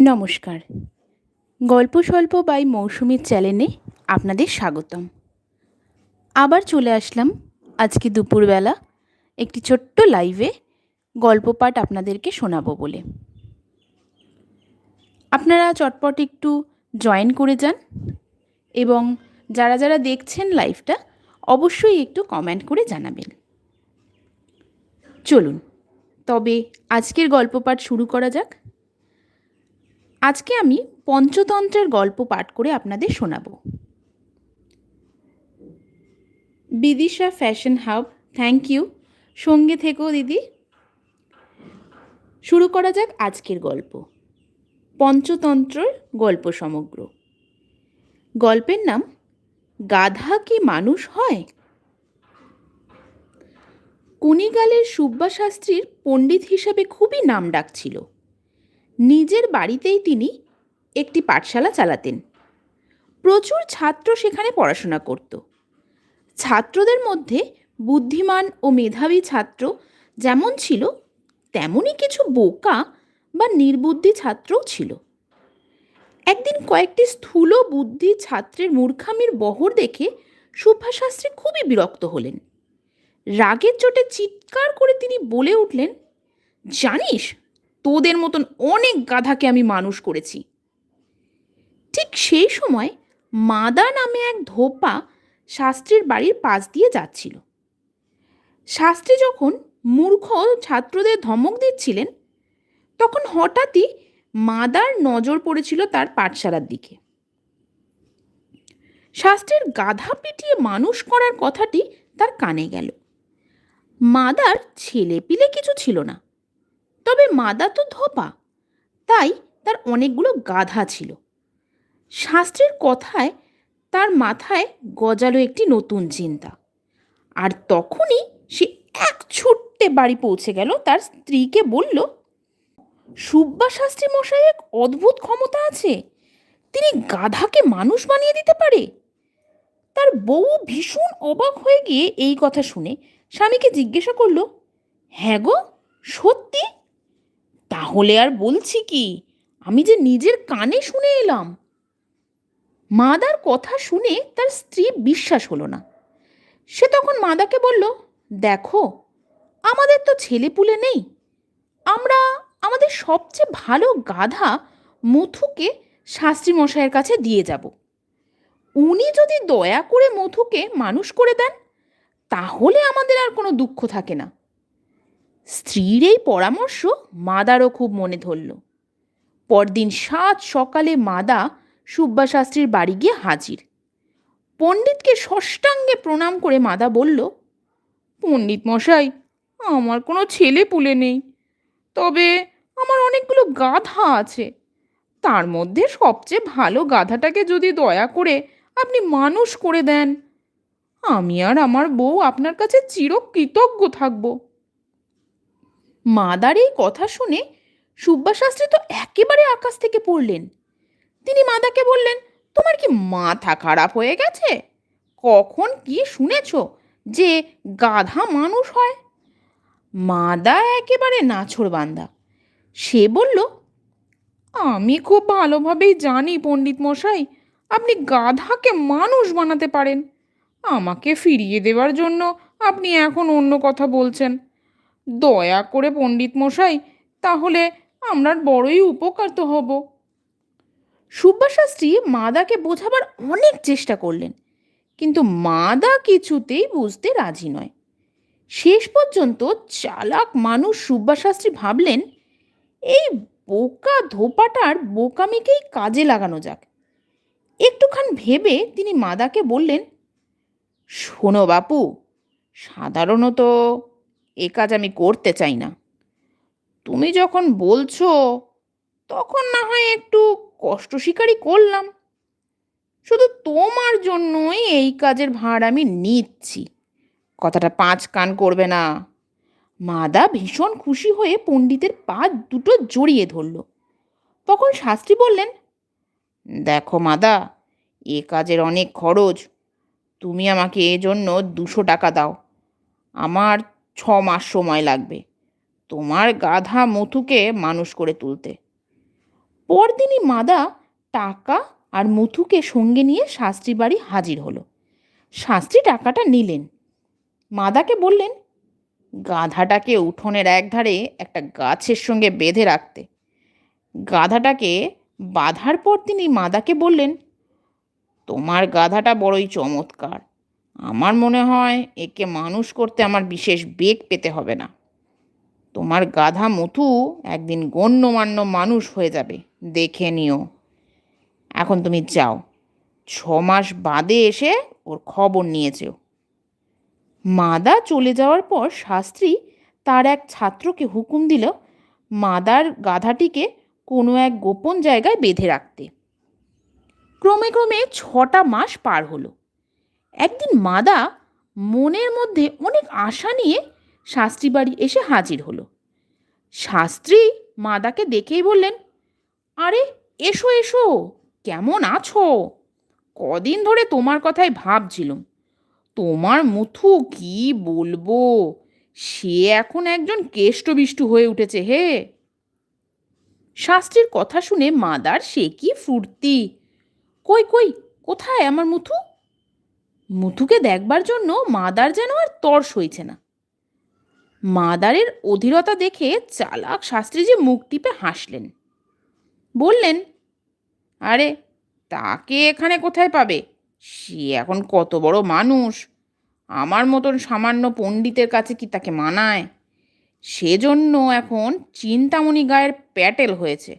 নমস্কার। গল্প স্বল্প বাই মৌসুমীর চ্যানেলে আপনাদের স্বাগতম। আবার চলে আসলাম আজকে দুপুরবেলা একটি ছোট্ট লাইভে গল্প পাঠ আপনাদেরকে শোনাবো বলে। আপনারা চটপট একটু জয়েন করে যান এবং যারা যারা দেখছেন লাইভটা অবশ্যই একটু কমেন্ট করে জানাবেন। চলুন, তবে আজকের গল্প পাঠ শুরু করা যাক। আজকে আমি পঞ্চতন্ত্রের গল্প পাঠ করে আপনাদের শোনাব। Bidisha fashion hub, thank you. সঙ্গে থেকেও দিদি। শুরু করা যাক আজকের গল্প। পঞ্চতন্ত্রের গল্প সমগ্র। গল্পের নাম, গাধা কি মানুষ হয়? কুনিগালের সুব্বা শাস্ত্রীর পণ্ডিত হিসাবে খুবই নাম ডাক ছিল। নিজের বাড়িতেই তিনি একটি পাঠশালা চালাতেন। প্রচুর ছাত্র সেখানে পড়াশোনা করত। ছাত্রদের মধ্যে বুদ্ধিমান ও মেধাবী ছাত্র যেমন ছিল, তেমনই কিছু বোকা বা নির্বুদ্ধি ছাত্রও ছিল। একদিন কয়েকটি স্থূল বুদ্ধি ছাত্রের মূর্খামির বহর দেখে সুভাষাস্ত্রী খুবই বিরক্ত হলেন। রাগের চোটে চিৎকার করে তিনি বলে উঠলেন, জানিস তোদের মতন অনেক গাধাকে আমি মানুষ করেছি। ঠিক সেই সময় মাদা নামে এক ধোপা শাস্ত্রীর বাড়ির পাশ দিয়ে যাচ্ছিল। শাস্ত্রী যখন মূর্খ ছাত্রদের ধমক দিচ্ছিলেন, তখন হঠাৎই মাদার নজর পড়েছিল তার পাঠশালার দিকে। শাস্ত্রীর গাধা পিটিয়ে মানুষ করার কথাটি তার কানে গেল। মাদার ছেলে পিলে কিছু ছিল না। তবে মাদা তো ধোপা। তাই তার অনেকগুলো গাধা ছিল। শাস্ত্রের কথায় তার মাথায় গজালো একটি নতুন চিন্তা। আর তখনই সে এক ছুট্টে বাড়ি পৌঁছে গেল। তার স্ত্রীকে বলল সুব্বা শাস্ত্রী মশাই, এক অদ্ভুত ক্ষমতা আছে। তিনি গাধাকে মানুষ বানিয়ে দিতে পারে? তার বউ ভীষণ অবাক হয়ে গিয়ে এই কথা শুনে স্বামীকে জিজ্ঞাসা করল হ্যাঁ গো, সত্যি? তাহলে আর বলছি কি? আমি যে নিজের কানে শুনে এলাম। মাদার কথা শুনে তার স্ত্রী বিশ্বাস হলো না। সে তখন মাদাকে বলল, দেখো, আমাদের তো ছেলেপুলে নেই। আমরা আমাদের সবচেয়ে ভালো গাধা মথুকে শাস্ত্রী মশাইয়ের কাছে দিয়ে যাব। উনি যদি দয়া করে মথুকে মানুষ করে দেন, তাহলে আমাদের আর কোনো দুঃখ থাকে না। স্ত্রীর এই পরামর্শ মাদারও খুব মনে ধরল। পরদিন সাত সকালে মাদা সুব্বা শাস্ত্রীর বাড়ি গিয়ে হাজির। পণ্ডিতকে ষষ্ঠাঙ্গে প্রণাম করে মাদা বলল, পণ্ডিত মশাই, আমার কোনো ছেলে পুলে নেই, তবে আমার অনেকগুলো গাধা আছে। তার মধ্যে সবচেয়ে ভালো গাধাটাকে যদি দয়া করে আপনি মানুষ করে দেন, আমি আর আমার বউ আপনার কাছে চিরকৃতজ্ঞ থাকব। মাদার এই কথা শুনে সুব্বা শাস্ত্রী তো একেবারে আকাশ থেকে পড়লেন। তিনি মাদাকে বললেন, তোমার কি মাথা খারাপ হয়ে গেছে? কখন কি শুনেছ যে গাধা মানুষ হয়? মাদা একেবারে নাছর বান্দা। সে বলল, আমি খুব ভালোভাবেই জানি পণ্ডিত মশাই, আপনি গাধাকে মানুষ বানাতে পারেন। আমাকে ফিরিয়ে দেওয়ার জন্য আপনি এখন অন্য কথা বলছেন। দয়া করে পণ্ডিত মশাই, তাহলে আমরা বড়ই উপকার তো হব। সুব্বাশাস্ত্রী মাদাকে বোঝাবার অনেক চেষ্টা করলেন, কিন্তু মাদা কিছুতেই বুঝতে রাজি নয়। শেষ পর্যন্ত চালাক মানুষ সুব্বাশাস্ত্রী ভাবলেন, এই বোকা ধোপাটার বোকামিকেই কাজে লাগানো যাক। একটুখান ভেবে তিনি মাদাকে বললেন, শোনো বাপু, সাধারণত এ কাজ আমি করতে চাই না। তুমি যখন বলছো, তখন না হয় একটু কষ্ট স্বীকারই করলাম। শুধু তোমার জন্যই এই কাজের ভার আমি নিচ্ছি। কথাটা পাঁচ কান করবে না। মাদা ভীষণ খুশি হয়ে পণ্ডিতের পা দুটো জড়িয়ে ধরল। তখন শাস্ত্রী বললেন, দেখো মাদা, এ কাজের অনেক খরচ। তুমি আমাকে এজন্য দুশো টাকা দাও। আমার ছ মাস সময় লাগবে। তোমার গাধা মথুকে মানুষ করে তুলতে। পরদিনই মাদা টাকা আর মুথুকে সঙ্গে নিয়ে শাস্ত্রী বাড়ি হাজির হলো। শাস্ত্রী টাকাটা নিলেন। মাদাকে বললেন, গাধাটাকে উঠোনের একধারে একটা গাছের সঙ্গে বেঁধে রাখতে। গাধাটাকে বাঁধার পর তিনি মাদাকে বললেন, তোমার গাধাটা বড়ই চমৎকার। আমার মনে হয় একে মানুষ করতে আমার বিশেষ বেগ পেতে হবে না। তোমার গাধা মথু একদিন গণ্যমান্য মানুষ হয়ে যাবে। দেখে নিও। এখন তুমি যাও। ছ মাস বাদে এসে ওর খবর নিয়ে যেও। মাদা চলে যাওয়ার পর শাস্ত্রী তার এক ছাত্রকে হুকুম দিল মাদার গাধাটিকে কোনো এক গোপন জায়গায় বেঁধে রাখতে। ক্রমে ক্রমে ছটা মাস পার হলো। একদিন মাদা মনের মধ্যে অনেক আশা নিয়ে শাস্ত্রী বাড়ি এসে হাজির হলো। শাস্ত্রী মাদাকে দেখেই বললেন, আরে, এসো এসো, কেমন আছো? কদিন ধরে তোমার কথাই ভাবছিলাম। তোমার মুথু কি বলব? সে এখন একজন কেষ্টবিষ্টু হয়ে উঠেছে হে। শাস্ত্রীর কথা শুনে মাদার, সে কি ফুর্তি? কই কই, কোথায় আমার মুথু? মুথুকে দেখবার জন্য মাদার যেন আর তর্স হইছে না। মাদারের অধীরতা দেখে চালাক শাস্ত্রী যে মুখ টিপে হাসলেন। বললেন, আরে, তাকে এখানে কোথায় পাবে? সে এখন কত বড় মানুষ। আমার মতন সামান্য পণ্ডিতের কাছে কি তাকে মানায়? সেজন্য এখন চিন্তামণি গায়ের প্যাটেল হয়েছে।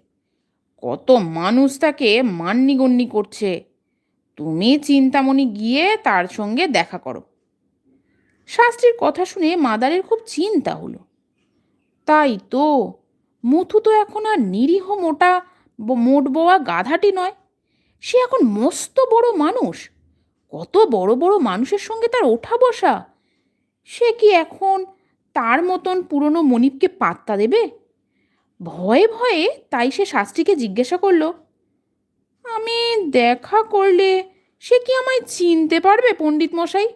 কত মানুষ তাকে মান্যিগণ্যি করছে। তুমি চিন্তামণি গিয়ে তার সঙ্গে দেখা করো। শাস্ত্রীর কথা শুনে মাদারের খুব চিন্তা হলো। তাই তো, মুথু তো এখন আর নিরীহ মোটা মোট বোয়া গাধাটি নয়। সে এখন মস্ত বড় মানুষ। কত বড় বড় মানুষের সঙ্গে তার ওঠা বসা। সে কি এখন তার মতন পুরনো মনিপকে পাত্তা দেবে? ভয়ে ভয়ে তাই সে শাস্ত্রীকে জিজ্ঞাসা করল আমি দেখা করলে সে কি আমায় চিনতে পারবে, পণ্ডিত মশাই?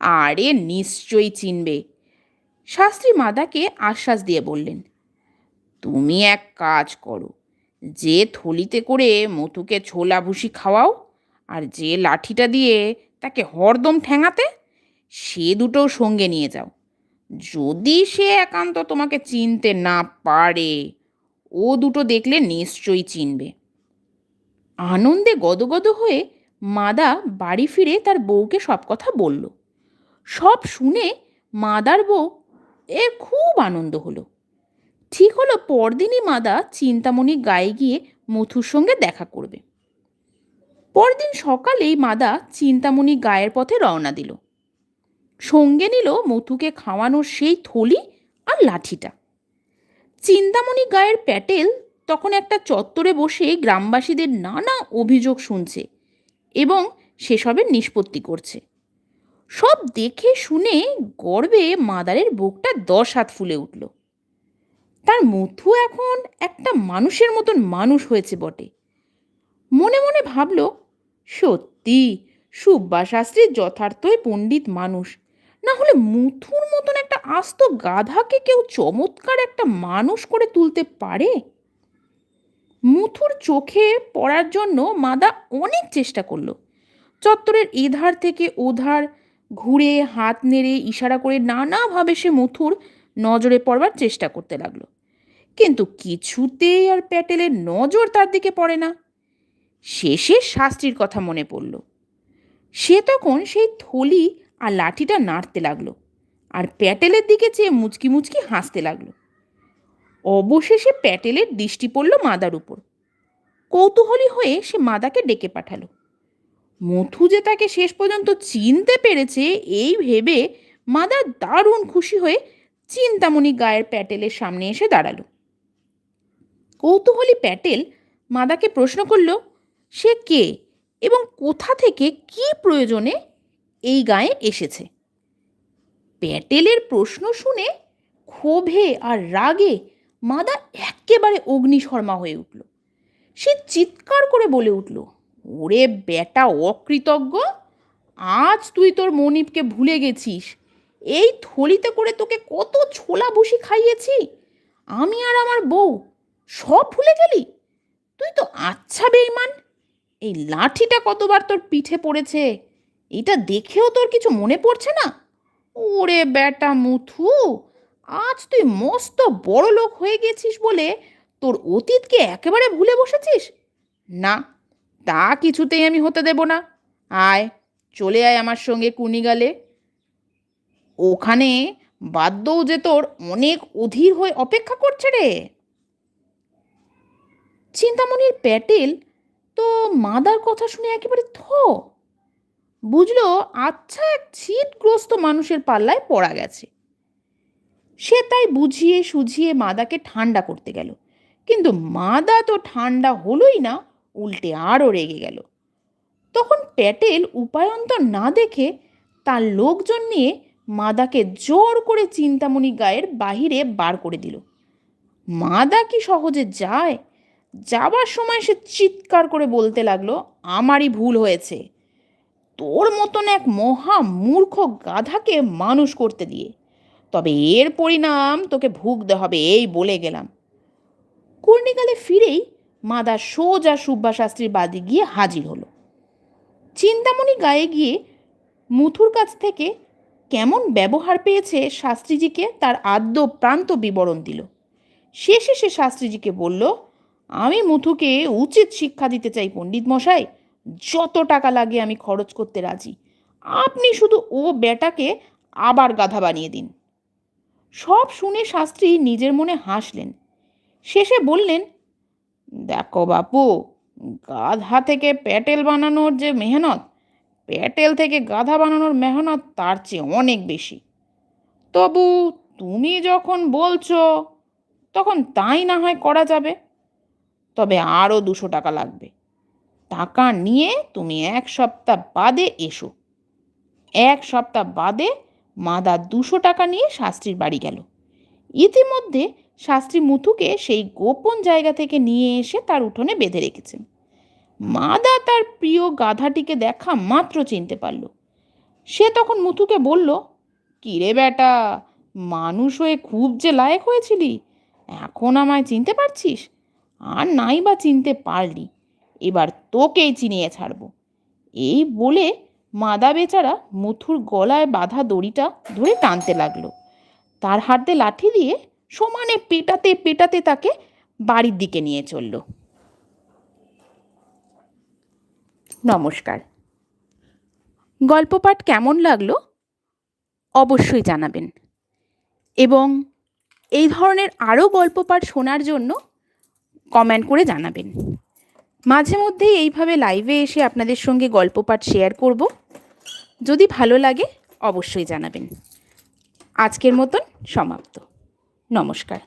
আরে নিশ্চয়ই চিনবে। শাস্ত্রী মাদাকে আশ্বাস দিয়ে বললেন, তুমি এক কাজ করো, যে থলিতে করে মতুকে ছোলা ভুসি খাওয়াও আর যে লাঠিটা দিয়ে তাকে হরদম ঠেঙাতে, সে দুটোও সঙ্গে নিয়ে যাও। যদি সে একান্ত তোমাকে চিনতে না পারে, ও দুটো দেখলে নিশ্চয়ই চিনবে। আনন্দে গদগদ হয়ে মাদা বাড়ি ফিরে তার বউকে সব কথা বলল। সব শুনে মাদার বউ এর খুব আনন্দ হলো। ঠিক হলো পরদিনই মাদা চিন্তামণি গায়ে গিয়ে মথুর সঙ্গে দেখা করবে। পরদিন সকালেই মাদা চিন্তামণি গায়ের পথে রওনা দিল। সঙ্গে নিল মথুকে খাওয়ানোর সেই থলি আর লাঠিটা। চিন্তামণি গায়ের প্যাটেল তখন একটা চত্বরে বসে গ্রামবাসীদের নানা অভিযোগ শুনছে এবং সেসবের নিষ্পত্তি করছে। সব দেখে শুনে গর্বে মাদারের বুকটা দশ হাত ফুলে উঠল। তার মথু এখন একটা মানুষের মতন মানুষ হয়েছে বটে। মনে মনে ভাবল, সত্যি সুব্বা শাস্ত্রী যথার্থই পণ্ডিত মানুষ। না হলে মুথুর মতন একটা আস্ত গাধাকে কেউ চমৎকার একটা মানুষ করে তুলতে পারে? মুথুর চোখে পড়ার জন্য মাদা অনেক চেষ্টা করল। চত্বরের এধার থেকে ওধার ঘুরে হাত নেড়ে ইশারা করে নানাভাবে সে মুথুর নজরে পড়বার চেষ্টা করতে লাগল। কিন্তু কিছুতেই আর প্যাটেলের নজর তার দিকে পড়ে না। শেষে শাস্ত্রীর কথা মনে পড়ল। সে তখন সেই থলি আর লাঠিটা নাড়তে লাগল। আর প্যাটেলের দিকে চেয়ে মুচকি মুচকি হাসতে লাগল। অবশেষে প্যাটেলের দৃষ্টি পড়ল মাদার উপর। কৌতূহলী হয়ে সে মাদাকে ডেকে পাঠালো। মথু যে তাকে শেষ পর্যন্ত চিনতে পেরেছে, এই ভেবে মাদা দারুণ খুশি হয়ে চিন্তামণি গায়ের প্যাটেলের সামনে এসে দাঁড়াল। কৌতূহলী প্যাটেল মাদাকে প্রশ্ন করল, সে কে এবং কোথা থেকে কি প্রয়োজনে এই গায়ে এসেছে? প্যাটেলের প্রশ্ন শুনে ক্ষোভে আর রাগে মাদা একেবারে অগ্নিশর্মা হয়ে উঠল। সে চিৎকার করে বলে উঠল, ওরে বেটা অকৃতজ্ঞ, আজ তুই তোর মনিপকে ভুলে গেছিস। এই থলিতে করে তোকে কত ছোলা ভুসি খাইয়েছি। আমি আর আমার বউ সব ভুলে গেলি? তুই তো আচ্ছা বেইমান, এই লাঠিটা কতবার তোর পিঠে পড়েছে, এটা দেখেও তোর কিছু মনে পড়ছে না? ওরে বেটা মুথু আজ তুই মস্ত বড় লোক হয়ে গেছিস বলে তোর অতীতকে একেবারে ভুলে বসেছিস? না, তা কিছুতেই আমি হতে দেব না। আয়, চলে আয় আমার সঙ্গে কুনিগালে। ওখানে বাদ্যও যে তোর অনেক অধীর হয়ে অপেক্ষা করছে রে। চিন্তামণির প্যাটেল তো মাদার কথা শুনে একেবারে থ। বুঝলো আচ্ছা এক ছিটগ্রস্ত মানুষের পাল্লায় পড়া গেছে। সে তাই বুঝিয়ে সুঝিয়ে মাদাকে ঠান্ডা করতে গেল। কিন্তু মাদা তো ঠান্ডা হলোই না, উল্টে আরও রেগে গেল। তখন প্যাটেল উপায়ন্তর না দেখে তার লোকজন নিয়ে মাদাকে জোর করে চিন্তামণি গায়ের বাহিরে বার করে দিল। মাদা কি সহজে যায়? যাবার সময় সে চিৎকার করে বলতে লাগল, আমারই ভুল হয়েছে। তোর মতন এক মহা মূর্খ গাধাকে মানুষ করতে দিয়ে তবে এর পরিণাম তোকে ভুগতে হবে, এই বলে গেলাম। কর্ণিকালে ফিরেই মাদা সোজা সুব্বা শাস্ত্রীর বাদে গিয়ে হাজির হলো। চিন্তামণি গায়ে গিয়ে মুথুর কাছ থেকে কেমন ব্যবহার পেয়েছে শাস্ত্রীজিকে তার আদ্য প্রান্ত বিবরণ দিল। শেষে সে শাস্ত্রীজিকে বলল, আমি মুথুকে উচিত শিক্ষা দিতে চাই পণ্ডিত মশাই। যত টাকা লাগে আমি খরচ করতে রাজি। আপনি শুধু ও বেটাকে আবার গাধা বানিয়ে দিন। সব শুনে শাস্ত্রী নিজের মনে হাসলেন। শেষে বললেন, দেখো বাপু, গাধা থেকে প্যাটেল বানানোর যে মেহনত, প্যাটেল থেকে গাধা বানানোর মেহনত তার চেয়ে অনেক বেশি। তবু তুমি যখন বলছো, তখন তাই না হয় করা যাবে? তবে আরও দুশো টাকা লাগবে। টাকা নিয়ে তুমি এক সপ্তাহ বাদে এসো। এক সপ্তাহ বাদে মাদা দুশো টাকা নিয়ে শাস্ত্রীর বাড়ি গেল। ইতিমধ্যে শাস্ত্রী মুথুকে সেই গোপন জায়গা থেকে নিয়ে এসে তার উঠোনে বেঁধে রেখেছেন মাদা তার প্রিয় গাধাটিকে দেখা মাত্র চিনতে পারল। সে তখন মুথুকে বলল, কিরে বেটা মানুষ হয়ে খুব যে লায়ক হয়েছিলি, এখন আমায় চিনতে পারছিস? আর নাই বা চিনতে পারলি। এবার তোকেই চিনিয়ে ছাড়বো। এই বলে মাদা বেচারা মথুর গলায় বাঁধা দড়িটা ধরে টানতে লাগল। তার হাতে লাঠি দিয়ে সমানে পেটাতে পেটাতে তাকে বাড়ির দিকে নিয়ে চলল। নমস্কার। গল্প পাঠ কেমন লাগল অবশ্যই জানাবেন। এবং এই ধরনের আরও গল্প পাঠ শোনার জন্য কমেন্ট করে জানাবেন। মাঝে মধ্যেই এইভাবে লাইভে এসে আপনাদের সঙ্গে গল্প পাঠ শেয়ার করব। যদি ভালো লাগে অবশ্যই জানাবেন। আজকের মতন সমাপ্ত। নমস্কার।